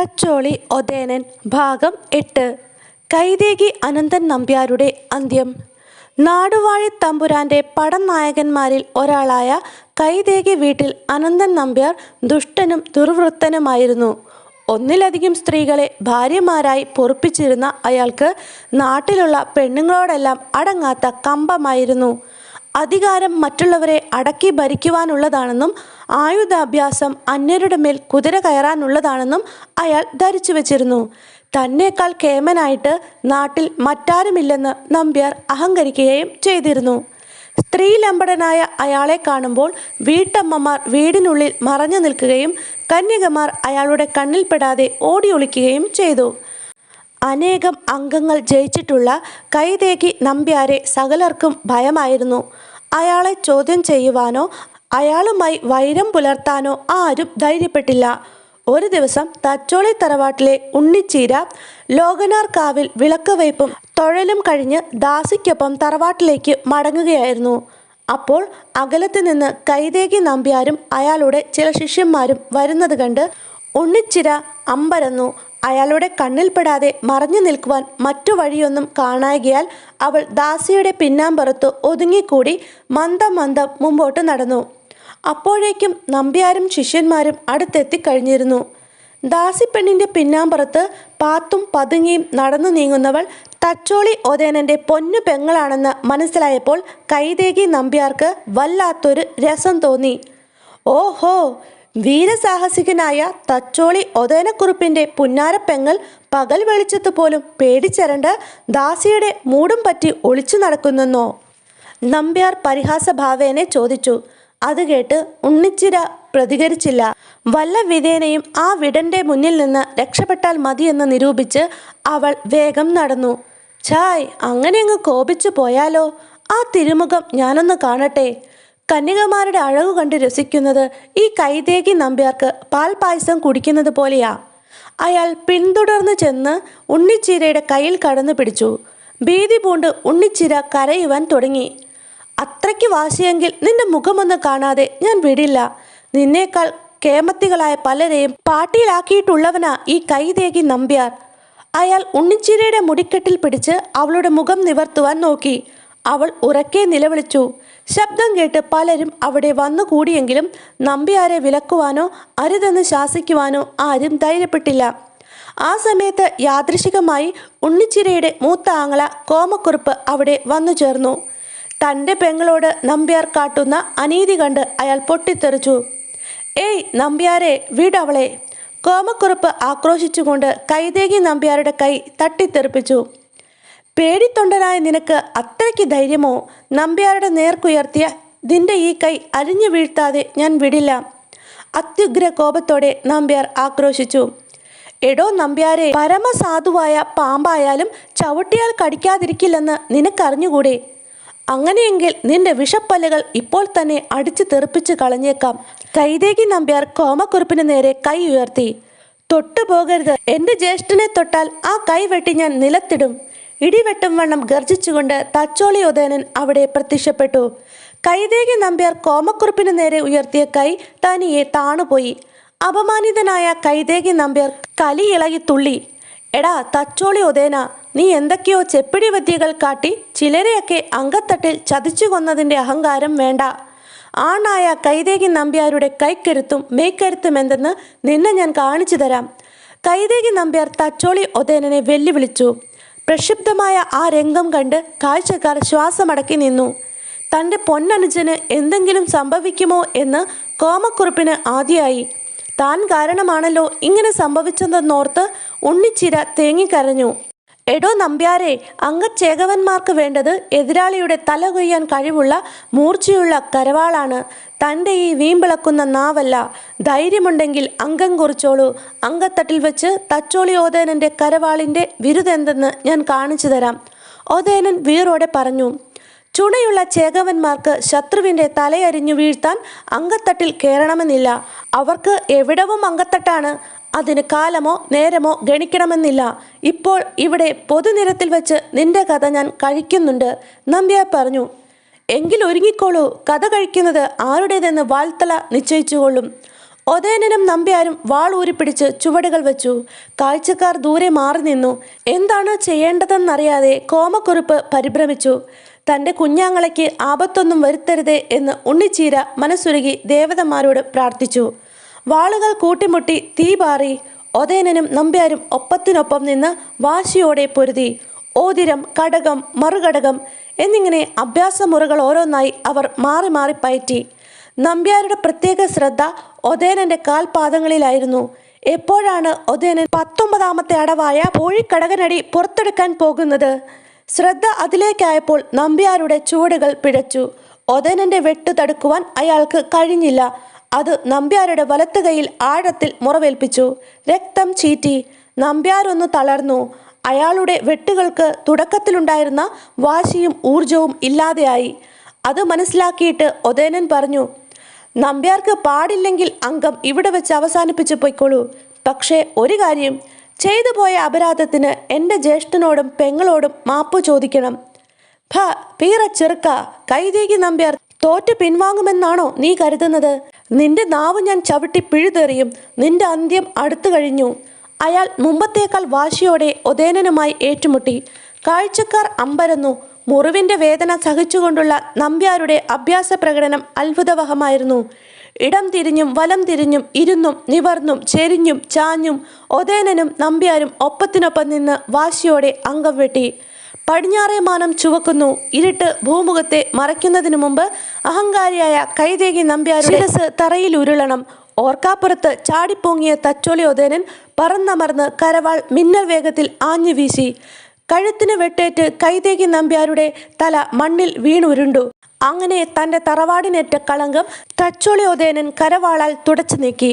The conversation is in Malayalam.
തച്ചോളി ഒതേനൻ ഭാഗം എട്ട്. കൈതേകി അനന്തൻ നമ്പ്യാരുടെ അന്ത്യം. നാടുവാഴി തമ്പുരാന്റെ പടനായകന്മാരിൽ ഒരാളായ കൈതേകി വീട്ടിൽ അനന്തൻ നമ്പ്യാർ ദുഷ്ടനും ദുർവൃത്തനുമായിരുന്നു. ഒന്നിലധികം സ്ത്രീകളെ ഭാര്യമാരായി പൊറുപ്പിച്ചിരുന്ന അയാൾക്ക് നാട്ടിലുള്ള പെണ്ണുങ്ങളോടെല്ലാം അടങ്ങാത്ത കമ്പമായിരുന്നു. അധികാരം മറ്റുള്ളവരെ അടക്കി ഭരിക്കുവാനുള്ളതാണെന്നും ആയുധാഭ്യാസം അന്യരുടെ മേൽ കുതിര കയറാനുള്ളതാണെന്നും അയാൾ ധരിച്ചു വച്ചിരുന്നു. തന്നേക്കാൾ കേമനായിട്ട് നാട്ടിൽ മറ്റാരുമില്ലെന്ന് നമ്പ്യാർ അഹങ്കരിക്കുകയും ചെയ്തിരുന്നു. സ്ത്രീലമ്പടനായ അയാളെ കാണുമ്പോൾ വീട്ടമ്മമാർ വീടിനുള്ളിൽ മറഞ്ഞു നിൽക്കുകയും കന്യകമാർ അയാളുടെ കണ്ണിൽപ്പെടാതെ ഓടിയൊളിക്കുകയും ചെയ്തു. അനേകം അംഗങ്ങൾ ജയിച്ചിട്ടുള്ള കൈതേകി നമ്പ്യാരെ സകലർക്കും ഭയമായിരുന്നു. അയാളെ ചോദ്യം ചെയ്യുവാനോ അയാളുമായി വൈരം പുലർത്താനോ ആരും ധൈര്യപ്പെട്ടില്ല. ഒരു ദിവസം തച്ചോളി തറവാട്ടിലെ ഉണ്ണിച്ചീര ലോകനാർക്കാവിൽ വിളക്ക് വയ്പും തൊഴലും കഴിഞ്ഞ് ദാസിക്കൊപ്പം തറവാട്ടിലേക്ക് മടങ്ങുകയായിരുന്നു. അപ്പോൾ അകലത്ത് നിന്ന് കൈതേകി നമ്പ്യാരും അയാളുടെ ചില ശിഷ്യന്മാരും വരുന്നത് കണ്ട് ഉണ്ണിച്ചിര അമ്പരന്നു. അയാളുടെ കണ്ണിൽപ്പെടാതെ മറഞ്ഞു നിൽക്കുവാൻ മറ്റു വഴിയൊന്നും കാണാകിയാൽ അവൾ ദാസിയുടെ പിന്നാമ്പുറത്ത് ഒതുങ്ങിക്കൂടി മന്ദം മന്ദം മുമ്പോട്ട് നടന്നു. അപ്പോഴേക്കും നമ്പ്യാരും ശിഷ്യന്മാരും അടുത്തെത്തി കഴിഞ്ഞിരുന്നു. ദാസിപ്പെണ്ണിന്റെ പിന്നാമ്പുറത്ത് പാത്തും പതുങ്ങിയും നടന്നു നീങ്ങുന്നവൾ തച്ചോളി ഒതേനന്റെ പൊന്നു പെങ്ങളാണെന്ന് മനസ്സിലായപ്പോൾ കൈതേകി നമ്പ്യാർക്ക് വല്ലാത്തൊരു രസം തോന്നി. ഓഹോ! വീരസാഹസികനായ തച്ചോളി ഒതേനക്കുറുപ്പിന്റെ പുന്നാരപ്പെങ്ങൽ പകൽ വെളിച്ചത്ത് പോലും പേടിച്ചരണ്ട് ദാസിയുടെ മൂടും പറ്റി ഒളിച്ചു നടക്കുന്നെന്നോ? നമ്പ്യാർ പരിഹാസഭാവേനെ ചോദിച്ചു. അത് കേട്ട് ഉണ്ണിച്ചിര പ്രതികരിച്ചില്ല. വല്ല വിധേനയും ആ വിടന്റെ മുന്നിൽ നിന്ന് രക്ഷപ്പെട്ടാൽ മതിയെന്ന് നിരൂപിച്ച് അവൾ വേഗം നടന്നു. ഛായ് അങ്ങനെ അങ്ങ് കോപിച്ചു പോയാലോ? ആ തിരുമുഖം ഞാനൊന്ന് കാണട്ടെ. കന്യകമാരുടെ അഴകു കണ്ട് രസിക്കുന്നത് ഈ കൈതേകി നമ്പ്യാർക്ക് പാൽ പായസം കുടിക്കുന്നത് പോലെയാ. അയാൾ പിന്തുടർന്ന് ചെന്ന് ഉണ്ണിച്ചീരയുടെ കയ്യിൽ കടന്നു പിടിച്ചു. ഭീതി പൂണ്ട് ഉണ്ണിച്ചിര കരയുവാൻ തുടങ്ങി. അത്രയ്ക്ക് വാശിയെങ്കിൽ നിന്റെ മുഖമൊന്ന് കാണാതെ ഞാൻ വിടില്ല. നിന്നേക്കാൾ കേമത്തികളായ പലരെയും പാട്ടിയിലാക്കിയിട്ടുള്ളവനാ ഈ കൈതേകി നമ്പ്യാർ. അയാൾ ഉണ്ണിച്ചിരയുടെ മുടിക്കെട്ടിൽ പിടിച്ച് അവളുടെ മുഖം നിവർത്തുവാൻ നോക്കി. അവൾ ഉറക്കെ നിലവിളിച്ചു. ശബ്ദം കേട്ട് പലരും അവിടെ വന്നുകൂടിയെങ്കിലും നമ്പ്യാരെ വിലക്കുവാനോ അരുതെന്ന് ശാസിക്കുവാനോ ആരും ധൈര്യപ്പെട്ടില്ല. ആ സമയത്ത് യാദൃശികമായി ഉണ്ണിച്ചിരയുടെ മൂത്ത ആങ്ങള കോമക്കുറുപ്പ് അവിടെ വന്നു ചേർന്നു. തന്റെ പെങ്ങളോട് നമ്പ്യാർ കാട്ടുന്ന അനീതി കണ്ട് അയാൾ പൊട്ടിത്തെറിച്ചു. ഏയ് നമ്പ്യാരെ വിടവളെ കോമക്കുറുപ്പ് ആക്രോശിച്ചുകൊണ്ട് കൈതേകി നമ്പ്യാരുടെ കൈ തട്ടിത്തെറിപ്പിച്ചു. പേടിത്തൊണ്ടനായ നിനക്ക് അത്രയ്ക്ക് ധൈര്യമോ? നമ്പ്യാരുടെ നേർക്കുയർത്തിയ നിന്റെ ഈ കൈ അരിഞ്ഞു വീഴ്ത്താതെ ഞാൻ വിടില്ല. അത്യുഗ്ര കോപത്തോടെ നമ്പ്യാർ ആക്രോശിച്ചു. എടോ നമ്പ്യാരെ പരമസാധുവായ പാമ്പായാലും ചവിട്ടിയാൽ കടിക്കാതിരിക്കില്ലെന്ന് നിനക്കറിഞ്ഞുകൂടെ? അങ്ങനെയെങ്കിൽ നിന്റെ വിഷപ്പല്ലുകൾ ഇപ്പോൾ തന്നെ അടിച്ചു തെറിപ്പിച്ച് കളഞ്ഞേക്കാം. കൈതേകി നമ്പ്യാർ കോമക്കുറിപ്പിന് നേരെ കൈ ഉയർത്തി. തൊട്ടു പോകരുത് എന്റെ ജ്യേഷ്ഠനെ തൊട്ടാൽ ആ കൈ വെട്ടി ഞാൻ നിലത്തിടും. ഇടിവെട്ടും വണ്ണം ഗർജിച്ചുകൊണ്ട് തച്ചോളി ഉദയനൻ അവിടെ പ്രത്യക്ഷപ്പെട്ടു. കൈതേകി നമ്പ്യാർ കോമക്കുറുപ്പിന് നേരെ ഉയർത്തിയ കൈ തനിയെ താണുപോയി. അപമാനിതനായ കൈതേകി നമ്പ്യാർ കലി ഇളകി തുള്ളി. എടാ തച്ചോളി ഉദയന നീ എന്തൊക്കെയോ ചെപ്പിടി വിദ്യകൾ കാട്ടി ചിലരെയൊക്കെ അങ്കത്തട്ടിൽ ചതിച്ചു കൊന്നതിന്റെ അഹങ്കാരം വേണ്ട. ആണായ കൈതേകി നമ്പ്യാരുടെ കൈക്കരുത്തും മേക്കരുത്തും എന്തെന്ന് നിന്നെ ഞാൻ കാണിച്ചു തരാം. കൈതേകി നമ്പ്യാർ തച്ചോളി ഒതേനനെ വെല്ലുവിളിച്ചു. പ്രക്ഷുബ്ധമായ ആ രംഗം കണ്ട് കാഴ്ചക്കാർ ശ്വാസമടക്കി നിന്നു. തന്റെ പൊന്നനുജന് എന്തെങ്കിലും സംഭവിക്കുമോ എന്ന് കോമക്കുറുപ്പിന് ആദ്യമായി താൻ കാരണമാണല്ലോ ഇങ്ങനെ സംഭവിച്ചതെന്നോർത്ത് ഉണ്ണിച്ചിര തേങ്ങിക്കരഞ്ഞു എടോ നമ്പ്യാരെ അംഗച്ചേകവന്മാർക്ക് വേണ്ടത് എതിരാളിയുടെ തല കൊയ്യാൻ കഴിവുള്ള മൂർച്ചയുള്ള കരവാളാണ്. തന്റെ ഈ വീമ്പിളക്കുന്ന നാവല്ല. ധൈര്യമുണ്ടെങ്കിൽ അംഗം കുറിച്ചോളൂ. അങ്കത്തട്ടിൽ വെച്ച് തച്ചോളി ഓതേനന്റെ കരവാളിന്റെ വിരുദെന്തെന്ന് ഞാൻ കാണിച്ചു തരാം. ഓതേനൻ വീറോടെ പറഞ്ഞു ചുണയുള്ള ചേകവന്മാർക്ക് ശത്രുവിന്റെ തലയരിഞ്ഞു വീഴ്ത്താൻ അങ്കത്തട്ടിൽ കയറണമെന്നില്ല. അവർക്ക് എവിടവും അങ്കത്തട്ടാണ് അതിന് കാലമോ നേരമോ ഗണിക്കണമെന്നില്ല. ഇപ്പോൾ ഇവിടെ പൊതുനിരത്തിൽ വെച്ച് നിന്റെ കഥ ഞാൻ കഴിക്കുന്നുണ്ട് നമ്പ്യാർ പറഞ്ഞു. എങ്കിൽ ഒരുങ്ങിക്കോളൂ കഥ കഴിക്കുന്നത് ആരുടേതെന്ന് വാൽത്തല നിശ്ചയിച്ചുകൊള്ളും. ഒതേനനും നമ്പ്യാരും വാൾ ഊരിപ്പിടിച്ച് ചുവടുകൾ വെച്ചു. കാഴ്ചക്കാർ ദൂരെ മാറി നിന്നു. എന്താണ് ചെയ്യേണ്ടതെന്നറിയാതെ കോമക്കുറുപ്പ് പരിഭ്രമിച്ചു. തന്റെ കുഞ്ഞാങ്ങളയ്ക്ക് ആപത്തൊന്നും വരുത്തരുതേ എന്ന് ഉണ്ണിച്ചീര മനസ്സുരുകി ദേവതമാരോട് പ്രാർത്ഥിച്ചു. വാളുകൾ കൂട്ടിമുട്ടി തീ പാറി ഒതേനനും നമ്പ്യാരും ഒപ്പത്തിനൊപ്പം നിന്ന് വാശിയോടെ പൊരുതി. ഓതിരം കടകം മറുകടകം എന്നിങ്ങനെ അഭ്യാസമുറകൾ ഓരോന്നായി അവർ മാറി മാറി പയറ്റി. നമ്പ്യാരുടെ പ്രത്യേക ശ്രദ്ധ ഒതേനന്റെ കാൽപാദങ്ങളിലായിരുന്നു. എപ്പോഴാണ് ഒതേനൻ പത്തൊമ്പതാമത്തെ അടവായ പോഴിക്കടകനടി പുറത്തെടുക്കാൻ പോകുന്നത്? ശ്രദ്ധ അതിലേക്കായപ്പോൾ നമ്പ്യാരുടെ ചുവടുകൾ പിഴച്ചു. ഒതേനന്റെ വെട്ടു തടുക്കുവാൻ അയാൾക്ക് കഴിഞ്ഞില്ല. അത് നമ്പ്യാരുടെ വലത്ത് കൈയിൽ ആഴത്തിൽ മുറവേൽപ്പിച്ചു. രക്തം ചീറ്റി നമ്പ്യാരൊന്ന് തളർന്നു. അയാളുടെ വെട്ടുകൾക്ക് തുടക്കത്തിലുണ്ടായിരുന്ന വാശിയും ഊർജവും ഇല്ലാതെയായി. അത് മനസ്സിലാക്കിയിട്ട് ഒതേനൻ പറഞ്ഞു നമ്പ്യാർക്ക് പാടില്ലെങ്കിൽ അംഗം ഇവിടെ വെച്ച് അവസാനിപ്പിച്ചു പൊയ്ക്കോളൂ. പക്ഷേ ഒരു കാര്യം ചെയ്തു പോയ അപരാധത്തിന് എന്റെ ജ്യേഷ്ഠനോടും പെങ്ങളോടും മാപ്പ് ചോദിക്കണം. ഭ പീറ ചെറുക്ക കൈതേകി നമ്പ്യാർ തോറ്റ് പിൻവാങ്ങുമെന്നാണോ നീ കരുതുന്നത്? നിന്റെ നാവ് ഞാൻ ചവിട്ടി പിഴുതെറിയും. നിന്റെ അന്ത്യം അടുത്തു കഴിഞ്ഞു. അയാൾ മുമ്പത്തേക്കാൾ വാശിയോടെ ഒതേനനുമായി ഏറ്റുമുട്ടി. കാഴ്ചക്കാർ അമ്പരന്നു. മുറിവിന്റെ വേദന സഹിച്ചുകൊണ്ടുള്ള നമ്പ്യാരുടെ അഭ്യാസ പ്രകടനം അത്ഭുതവഹമായിരുന്നു. ഇടം തിരിഞ്ഞും വലം തിരിഞ്ഞും ഇരുന്നും നിവർന്നും ചെരിഞ്ഞും ചാഞ്ഞും ഒതേനനും നമ്പ്യാരും ഒപ്പത്തിനൊപ്പം നിന്ന് വാശിയോടെ അംഗം വെട്ടി. പടിഞ്ഞാറേ മാനം ചുവക്കുന്നു. ഇരുട്ട് ഭൂമുഖത്തെ മറയ്ക്കുന്നതിനു മുമ്പ് അഹങ്കാരിയായ കൈതേകി നമ്പ്യാരുടെ ശിരസ് തറയിൽ ഉരുളണം. ഓർക്കാപ്പുറത്ത് ചാടിപ്പൊങ്ങിയ തച്ചോളി ഒതേനൻ പറന്നമർന്ന് കരവാൾ മിന്നൽ വേഗത്തിൽ ആഞ്ഞു വീശി. കഴുത്തിന് വെട്ടേറ്റ് കൈതേകി നമ്പ്യാരുടെ തല മണ്ണിൽ വീണുരുണ്ടു. അങ്ങനെ തന്റെ തറവാടിനേറ്റ കളങ്കം തച്ചോളി ഒതേനൻ കരവാളാൽ തുടച്ചു നീക്കി.